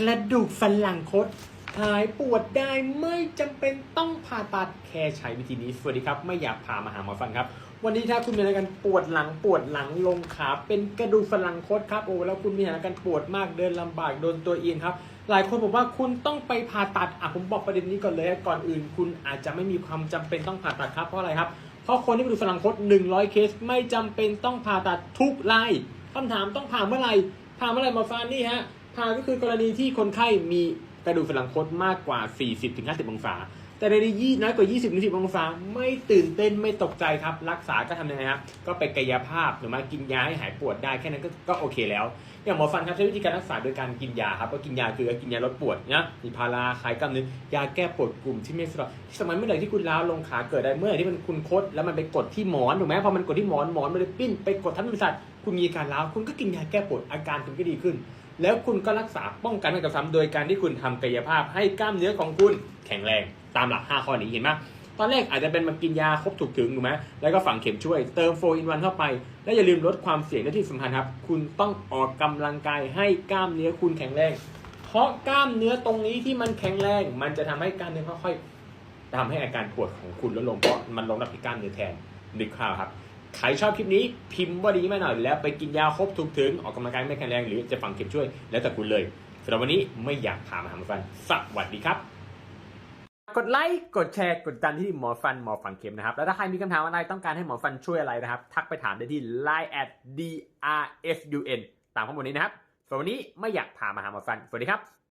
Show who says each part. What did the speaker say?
Speaker 1: กระดูกสันหลังคดหายปวดได้ไม่จำเป็นต้องผ่าตัดแค่ใช้วิธีนี้ สวัสดีครับ ไม่อยากพามาหาหมอฟันครับ วันนี้ถ้าคุณมีอาการปวดหลังปวดหลังลงขาเป็นกระดูกสันหลังคดครับโอ้แล้วคุณมีอาการปวดมากเดินลำบากโดนตัวเอียงครับ หลายคนบอกว่าคุณต้องไปผ่าตัดอะผมบอกประเด็นนี้ก่อนเลยก่อนอื่น คุณอาจจะไม่มีความจำเป็นต้องผ่าตัดครับเพราะอะไรครับเพราะคนที่กระดูกสันหลังคด100 เคส ไม่จำเป็นต้องผ่าตัดทุกรายคำถามต้องผ่าเมื่อไหร่ผ่าเมื่อไหร่หมอฟันนี่ฮะ ผ่าก็คือกรณีที่คนไข้มีกระดูกสันหลังคดมากกว่า 40-50 องศา แต่ในยี่น้อยกว่า 20 10องศาไม่ตื่นเต้นไม่ตกใจครับ รักษาก็ทำยังไงครับก็ไปกายภาพหรือมากินยาให้หายปวดได้แค่นั้นก็ก็โอเคแล้ว อย่างหมอฟันครับใช้วิธีการรักษาโดยการกินยาครับก็กินยาคือกินยาลดปวดนะมีพาราคลายกล้ามเนื้อยาแก้ปวดกลุ่มที่ไม่สลดที่สมัยเมื่อไหร่ที่คุณล้าลงขาเกิดได้เมื่อไหร่ที่มันคุณคดแล้วมันไปกดที่หมอนถูกไหมพอมันกดที่หมอนหมอนมันเลยปิ้นไปกดทับประสาทคุณมีการล้าคุณก็กินยาแก้ปวดอาการคุณก็ดีขึ้น แล้วคุณก็รักษาป้องกันกรซ้ำโดยการที่คุณทำกายภาพให้กล้ามเนื้อของคุณแข็งแรง ตามหลัก 5 ข้อนี้เห็นไหมตอนแรกอาจจะเป็นมากินยาครบถูกถึงถูกไหมแล้วก็ฝังเข็มช่วยเติมโฟอินวันเข้าไป และอย่าลืมลดความเสี่ยงและที่สำคัญครับ คุณต้องออกกำลังกายให้กล้ามเนื้อคุณแข็งแรง เพราะกล้ามเนื้อตรงนี้ที่มันแข็งแรง มันจะทำให้กล้ามเนื้อค่อยๆทำให้อาการปวดของคุณลดลงเพราะมันลงรับที่กล้ามเนื้อแทนนึกภาพครับใครชอบคลิปนี้พิมพ์ว่าดีมาหน่อยแล้วไปกินยาครบถูกถึงออกกำลังกายไม่แข็งแรงหรือจะฝังเข็มช่วยแล้วแต่คุณเลยสำหรับวันนี้ไม่อยากพามหาหมอฟันสวัสดีครับ กดไลค์กดแชร์กดติดตามที่หมอฟันหมอฝังเข็มนะครับ แล้วถ้าใครมีคำถามอะไรต้องการให้หมอฟันช่วยอะไรนะครับ ทักไปถามได้ที่ line at drfun ตามข้อมูลนี้นะครับสำหรับวันนี้ไม่อยากพามาหาหมอฟันสวัสดีครับ